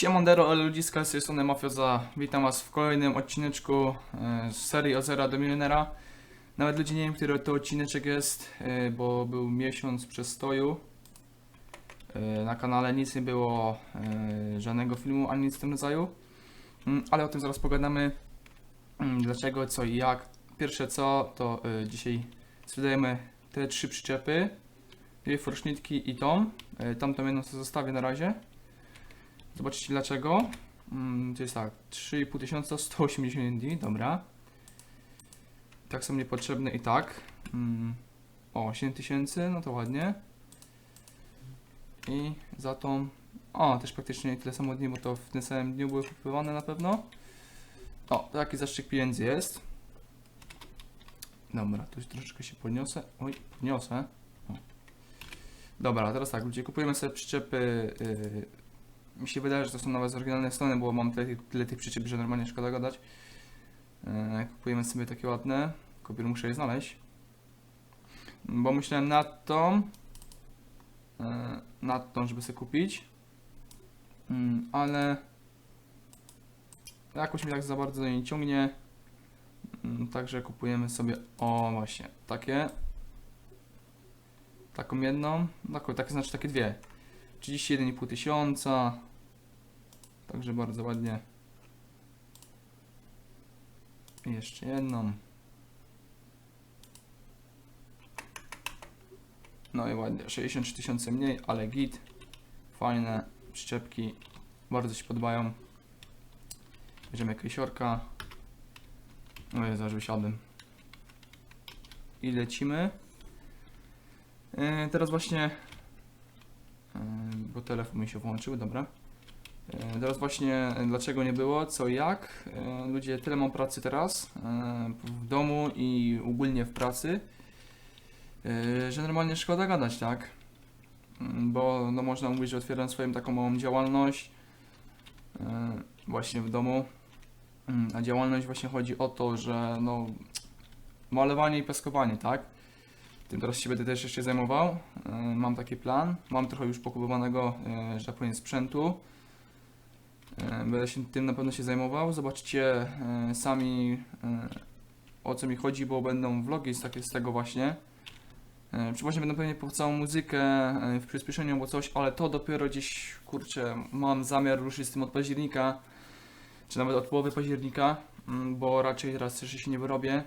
Siemandero, ale ludziska, z tej strony Mafioza. Witam was w kolejnym odcineczku e, z serii od zera do milionera. Nawet ludzie nie wiem, który to odcineczek jest, e, bo był miesiąc przestoju. E, Na kanale nic nie było, żadnego filmu ani nic w tym rodzaju. Mm, Ale o tym zaraz pogadamy. Mm, Dlaczego, co i jak. Pierwsze co, to dzisiaj sprzedajemy te trzy przyczepy. Dwie forsznitki i tą. Tamtą jedną sobie zostawię na razie. Zobaczcie dlaczego. Mm, to jest tak, 3,5 tysiąca, 180 dni, dobra. Tak są niepotrzebne i tak. Mm, o, 7 tysięcy, no to ładnie. I za tą, o, też praktycznie tyle samo dni, bo to w tym samym dniu były kupowane na pewno. O, taki zastrzyk pieniędzy jest. Dobra, tu troszeczkę się podniosę. Oj, podniosę. Dobra, teraz tak, ludzie, kupujemy sobie przyczepy yy, mi się wydaje, że to są nawet z oryginalnej strony, bo mam tyle, tyle tych przyczep, że normalnie szkoda gadać. E, kupujemy sobie takie ładne. Kopier muszę je znaleźć. Bo myślałem nad tą. E, nad tą, żeby sobie kupić. Mm, ale jakoś mi tak za bardzo nie ciągnie. Mm, Także kupujemy sobie, o właśnie, takie. Taką jedną, taką, takie znaczy takie dwie. 31,5 tysiąca. Także bardzo ładnie. I jeszcze jedną. No i ładnie. 63 tysiące mniej, ale git. Fajne przyczepki. Bardzo się podobają. Bierzemy jakieś orka. No jest, aż wysiadłem. I lecimy. Yy, teraz właśnie Yy, bo telefon mi się włączył, dobra. Yy, Teraz właśnie yy, dlaczego nie było, co jak. Yy, Ludzie, tyle mam pracy teraz w domu i ogólnie w pracy, że normalnie szkoda gadać, tak? Yy, Bo no, można mówić, że otwieram swoją taką małą działalność właśnie w domu. Yy, A działalność właśnie chodzi o to, że no malowanie i piaskowanie, tak? Tym teraz się będę też jeszcze zajmował. E, Mam taki plan. Mam trochę już pokupowanego, e, że tak powiem, sprzętu. E, Będę się tym na pewno się zajmował. Zobaczcie e, sami e, o co mi chodzi, bo będą vlogi z, takie, z tego właśnie. Przeważnie będę pewnie po całą muzykę w przyspieszeniu albo coś, ale to dopiero gdzieś, kurczę, mam zamiar ruszyć z tym od października, czy nawet od połowy października, mm, bo raczej teraz jeszcze się nie wyrobię.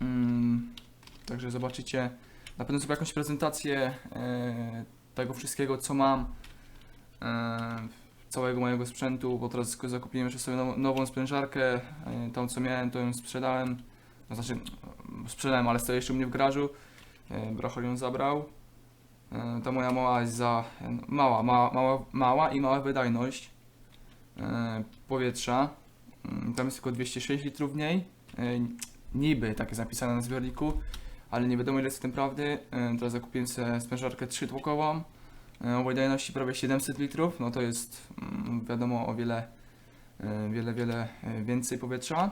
Mm, Także zobaczycie na pewno sobie jakąś prezentację tego wszystkiego, co mam, całego mojego sprzętu, bo teraz zakupiłem jeszcze sobie now, nową sprężarkę, e, tą co miałem, to ją sprzedałem, no, znaczy e, sprzedałem, ale stoi jeszcze u mnie w garażu, e, Brachol ją zabrał. E, ta moja mała jest za, e, mała, mała, mała, mała i mała wydajność e, powietrza, Mm, tam jest tylko 206 litrów w niej, e, niby tak jest napisane na zbiorniku, ale nie wiadomo ile jest w tym prawdy. E, Teraz zakupiłem sobie sprężarkę trzytłokową e, o wydajności prawie 700 litrów, no to jest mm, wiadomo o wiele, e, wiele, wiele e, więcej powietrza.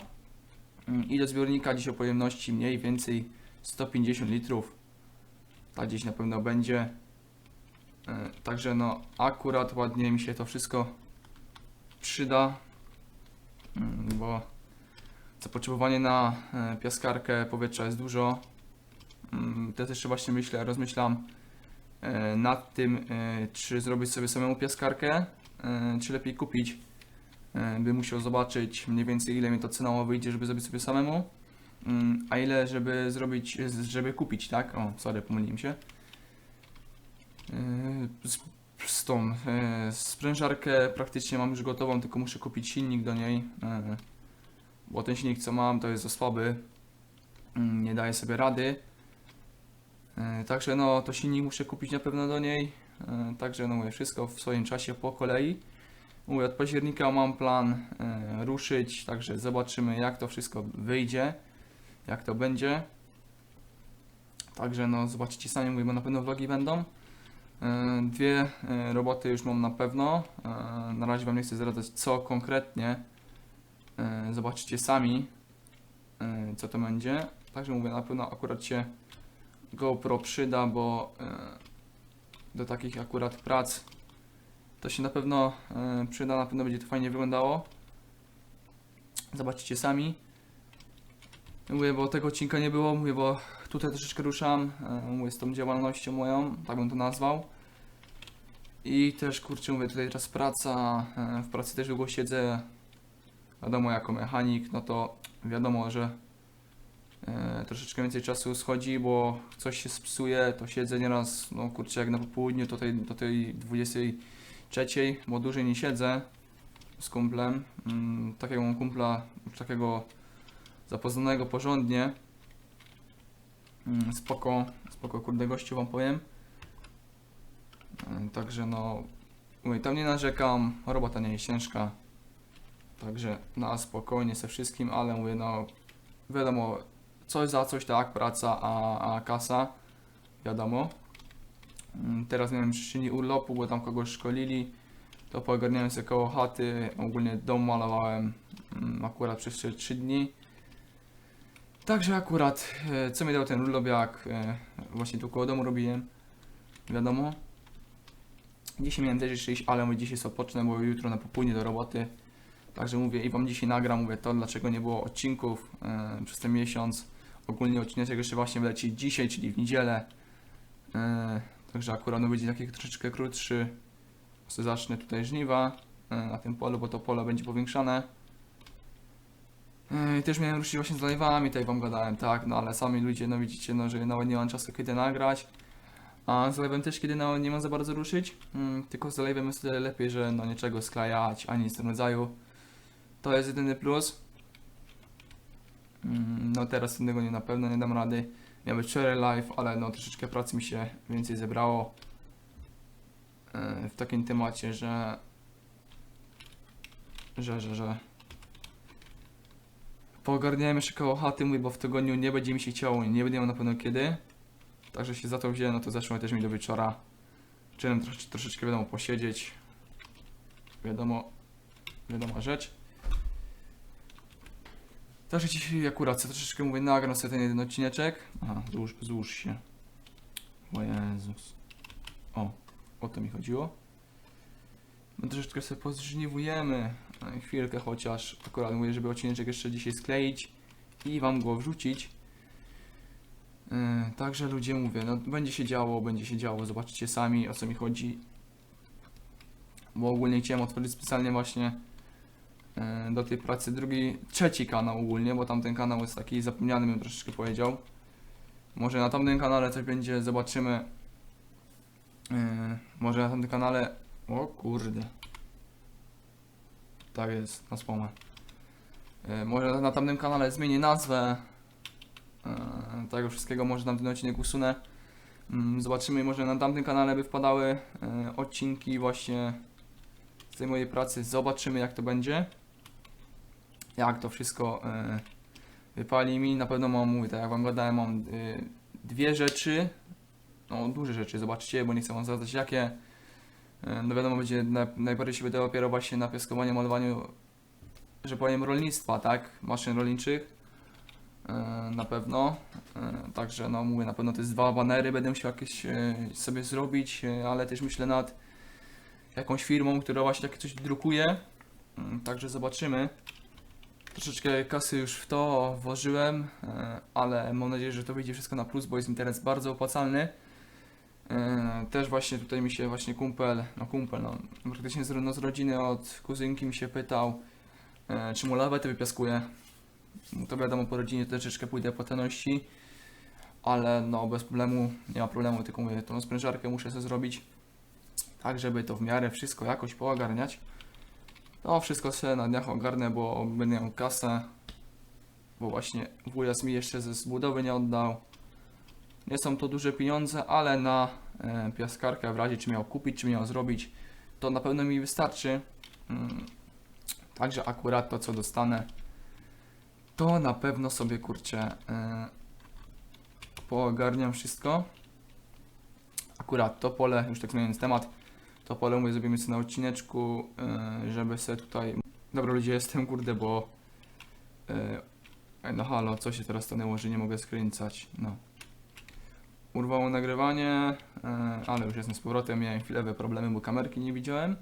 Mm, I do zbiornika dziś o pojemności mniej więcej 150 litrów. Ta gdzieś na pewno będzie. E, Także no akurat ładnie mi się to wszystko przyda, mm, bo zapotrzebowanie na e, piaskarkę powietrza jest dużo. To też właśnie myślę, rozmyślam e, nad tym, e, czy zrobić sobie samemu piaskarkę, e, czy lepiej kupić. E, Bym musiał zobaczyć mniej więcej ile mi to cenowo wyjdzie, żeby zrobić sobie samemu, Mm, a ile żeby zrobić, żeby kupić, tak? O, sorry, pomyliłem się. E, Z, z tą e, sprężarkę praktycznie mam już gotową, tylko muszę kupić silnik do niej, e, bo ten silnik co mam to jest za słaby, Mm, nie daje sobie rady. E, Także no, to silnik muszę kupić na pewno do niej. E, Także no mówię, wszystko w swoim czasie po kolei. Mówię, od października mam plan e, ruszyć, także zobaczymy jak to wszystko wyjdzie, jak to będzie. Także no, zobaczycie sami, mówię, bo na pewno vlogi będą. Dwie roboty już mam na pewno. Na razie Wam nie chcę zdradzać co konkretnie. Zobaczycie sami, co to będzie. Także mówię, na pewno akurat się GoPro przyda, bo e, do takich akurat prac To się na pewno e, przyda, na pewno będzie to fajnie wyglądało. Zobaczycie sami. Mówię, bo tego odcinka nie było, mówię, bo tutaj troszeczkę ruszam, e, mówię, z tą działalnością moją, tak bym to nazwał. I też, kurczę, mówię, tutaj teraz praca, w pracy też długo siedzę, wiadomo, jako mechanik, no to wiadomo, że troszeczkę więcej czasu schodzi, bo coś się spsuje, to siedzę nieraz, no kurczę, jak na popołudniu, do tej, do tej 23, bo dłużej nie siedzę z kumplem, mm, takiego mam kumpla, takiego zapoznanego porządnie, mm, spoko, spoko, kurde gościu wam powiem, E, także no, mówię, tam nie narzekam, robota nie jest ciężka, także na spokojnie ze wszystkim, ale mówię, no, wiadomo, coś za coś, tak, praca, a, a kasa, wiadomo. Mm, Teraz miałem przyczyni urlopu, bo tam kogoś szkolili, to poogarniałem sobie koło chaty, ogólnie dom malowałem mm, akurat przez 3 dni. Także akurat, e, co mi dał ten urlop, jak e, właśnie tu koło domu robiłem, wiadomo. Dzisiaj miałem też jeszcze iść, ale mówię, dzisiaj sobie odpocznę, bo jutro na popołudnie do roboty. Także mówię i wam dzisiaj nagram, mówię to, dlaczego nie było odcinków e, przez ten miesiąc. Ogólnie odcinek jeszcze właśnie wleci dzisiaj, czyli w niedzielę. E, także akurat no będzie taki troszeczkę krótszy. Zacznę tutaj żniwa e, na tym polu, bo to pole będzie powiększane. I też miałem ruszyć właśnie z live'ami, tak wam gadałem, tak, no ale sami ludzie, no widzicie, no, że nawet nie mam czasu kiedy nagrać. A z live'em też kiedy no, nie mam za bardzo ruszyć, mm, tylko z live'em jest lepiej, że no niczego sklejać, ani nic w tym rodzaju. To jest jedyny plus. Mm, No teraz innego nie na pewno nie dam rady. Miał być 4 live, ale no troszeczkę pracy mi się więcej zebrało. e, W takim temacie, że że, że, że poogarniałem jeszcze koło chaty, mówię, bo w tygodniu nie będzie mi się chciało, nie będę miał na pewno kiedy. Także się za to wziąłem, no to zeszło też mi do wieczora. Trosz, troszeczkę, wiadomo, posiedzieć. Wiadomo, wiadoma rzecz. Także dzisiaj akurat sobie troszeczkę mówię, nagram sobie ten jeden odcineczek. Aha, złóż, złóż się. O Jezus. O, o to mi chodziło. My troszeczkę sobie pozżniwujemy. e, Chwilkę chociaż. Akurat mówię, żeby odcineczek jeszcze dzisiaj skleić i wam go wrzucić. Yy, Także ludzie mówię, no będzie się działo, będzie się działo, zobaczycie sami o co mi chodzi. Bo ogólnie chciałem otworzyć specjalnie właśnie do tej pracy drugi, trzeci kanał ogólnie, bo tamten kanał jest taki zapomniany, bym troszeczkę powiedział. Może na tamtym kanale coś będzie, zobaczymy. Yy, Może na tamtym kanale, o kurde. Tak jest, na spomę. Yy, Może na tamtym kanale zmienię nazwę, E, tego wszystkiego może na ten odcinek usunę. Mm, Zobaczymy, może na tamtym kanale by wpadały e, odcinki właśnie z tej mojej pracy. Zobaczymy jak to będzie. Jak to wszystko e, wypali mi. Na pewno mam, mówię, tak jak wam gadałem, mam e, dwie rzeczy. No, duże rzeczy, zobaczcie, bo nie chcę wam zdradzać jakie. E, No wiadomo, będzie na, najbardziej się będę opierał właśnie na piaskowaniu, malowaniu, że powiem, rolnictwa, tak? Maszyn rolniczych. Na pewno. Także no mówię, na pewno te dwa banery będę musiał jakieś sobie zrobić, ale też myślę nad jakąś firmą, która właśnie takie coś drukuje. Mm, Także zobaczymy. Troszeczkę kasy już w to włożyłem, e, ale mam nadzieję, że to wyjdzie wszystko na plus, bo jest internet bardzo opłacalny. E, Też właśnie tutaj mi się właśnie kumpel, no kumpel, no praktycznie z, no z rodziny od kuzynki mi się pytał, e, czy mu lawetę wypiaskuje. No to wiadomo, po rodzinie troszeczkę pójdę po teności, ale no bez problemu, nie ma problemu, tylko mówię, tą sprężarkę muszę sobie zrobić, tak żeby to w miarę wszystko jakoś poogarniać. To wszystko sobie na dniach ogarnę, bo będę miał kasę, bo właśnie wujas mi jeszcze ze zbudowy nie oddał. Nie są to duże pieniądze, ale na e, piaskarkę w razie czy miał kupić, czy miał zrobić, to na pewno mi wystarczy. Mm, Także akurat to co dostanę, to na pewno sobie kurczę yy, poogarniam wszystko. Akurat to pole, już tak zmieniając temat, to pole mówię zrobimy sobie na odcineczku, yy, żeby sobie tutaj... Dobra ludzie, jestem kurde, bo... Yy, no halo, co się teraz stanęło, że nie mogę skręcać, no. Urwało nagrywanie, yy, ale już jestem z powrotem, miałem chwilowe problemy, bo kamerki nie widziałem.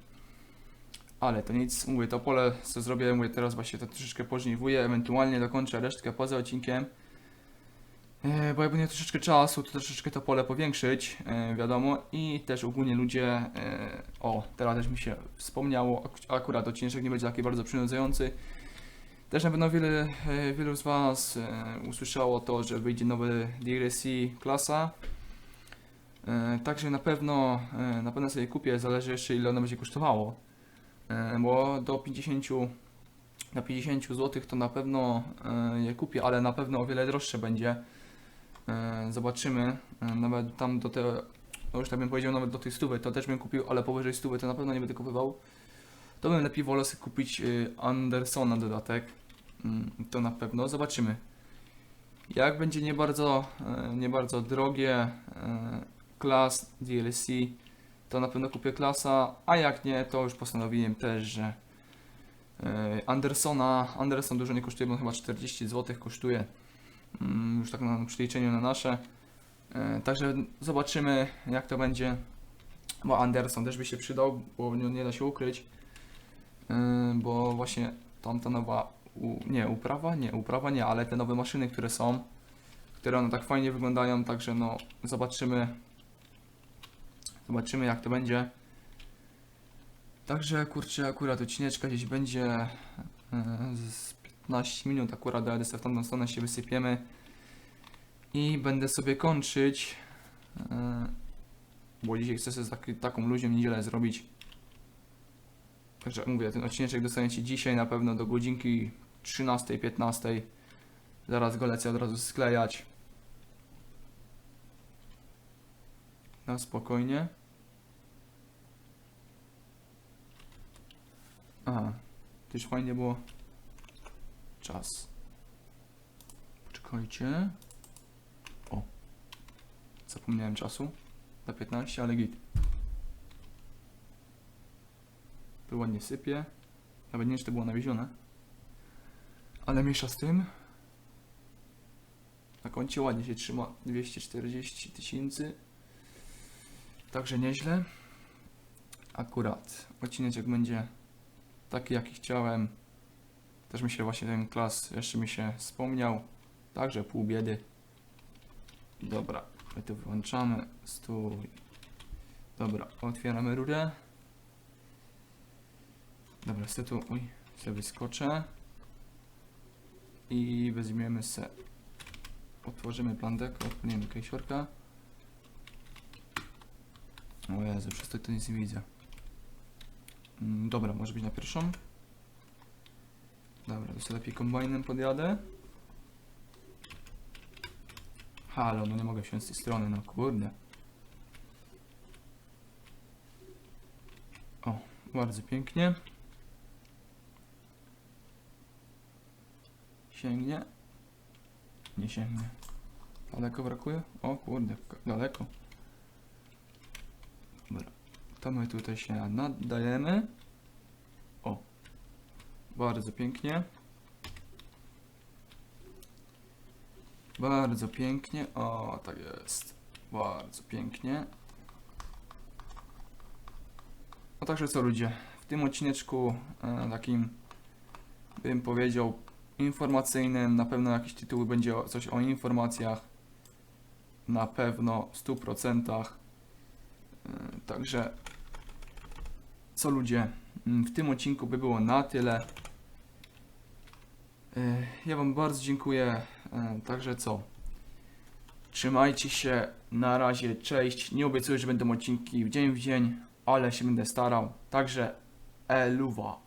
Ale to nic, mówię, to pole co zrobię, mówię, teraz właśnie to troszeczkę pożniwuję, ewentualnie dokończę resztkę poza odcinkiem. E, Bo jak będzie troszeczkę czasu, to troszeczkę to pole powiększyć, e, wiadomo, i też ogólnie ludzie, e, o, teraz też mi się wspomniało, ak- akurat odcinek nie będzie taki bardzo przynudzający. Też na pewno wiele, wielu z Was usłyszało to, że wyjdzie nowy DLC klasa. Także na pewno, na pewno sobie kupię, zależy jeszcze ile ono będzie kosztowało. Bo do 50, na 50 zł to na pewno je kupię, ale na pewno o wiele droższe będzie. E, Zobaczymy. E, Nawet tam do te, no już tak bym powiedział, nawet do tej stówy to też bym kupił, ale powyżej stówy to na pewno nie będę kupował. To bym lepiej wolał sobie kupić y, Andersona dodatek. Mm, To na pewno. Zobaczymy. Jak będzie nie bardzo, e, nie bardzo drogie klas DLC, to na pewno kupię klasa, a jak nie, to już postanowiłem też, że Andersona, Anderson dużo nie kosztuje, bo chyba 40 zł kosztuje. Mm, Już tak na przeliczeniu na nasze. E, Także zobaczymy jak to będzie. Bo Anderson też by się przydał, bo nie, da się ukryć. Yy, bo właśnie tamta nowa, nie uprawa, nie uprawa nie, ale te nowe maszyny, które są, które one tak fajnie wyglądają, także no zobaczymy, zobaczymy jak to będzie. Także kurczę, akurat odcineczka gdzieś będzie yy, z 15 minut, akurat dojadę w tamtą stronę się wysypiemy i będę sobie kończyć, yy, bo dzisiaj chcę sobie taki, taką luźną niedzielę zrobić. Także mówię, ten odcinek dostaniecie dzisiaj na pewno do godzinki 13-15. Zaraz go lecę od razu sklejać. Na spokojnie. Aha, też fajnie było. Czas. Poczekajcie. O. Zapomniałem czasu. Za 15, ale git. Tu ładnie sypie. Nawet nie czy to było nawiezione. Ale mniejsza z tym. Na koncie ładnie się trzyma 240 tysięcy. Także nieźle. Akurat odcinek będzie taki jaki chciałem. Też mi się właśnie ten klas jeszcze mi się wspomniał. Także pół biedy. Dobra, my tu wyłączamy. Stój. Dobra, otwieramy rurę. Dobra, z tu, oj, sobie wyskoczę. I weźmiemy se, otworzymy plandeko, odpalimy kejsiorka. O Jezu, przez to, to nic nie widzę. Mm, Dobra, może być na pierwszą. Dobra, sobie lepiej kombajnem podjadę. Halo, no nie mogę wsiąść z tej strony, no kurde. O, bardzo pięknie. Sięgnie. Nie sięgnie. Daleko brakuje? O kurde, daleko. Dobra. To my tutaj się naddajemy. Bardzo pięknie. Bardzo pięknie. O, tak jest. Bardzo pięknie. No także co ludzie, w tym odcineczku e, takim bym powiedział informacyjnym, na pewno jakiś tytuł będzie coś o informacjach, na pewno w 100%. E, Także co ludzie, mm, w tym odcinku by było na tyle. E, Ja Wam bardzo dziękuję. E, Także co? Trzymajcie się, na razie, cześć. Nie obiecuję, że będą odcinki w dzień w dzień, ale się będę starał. Także eluwa.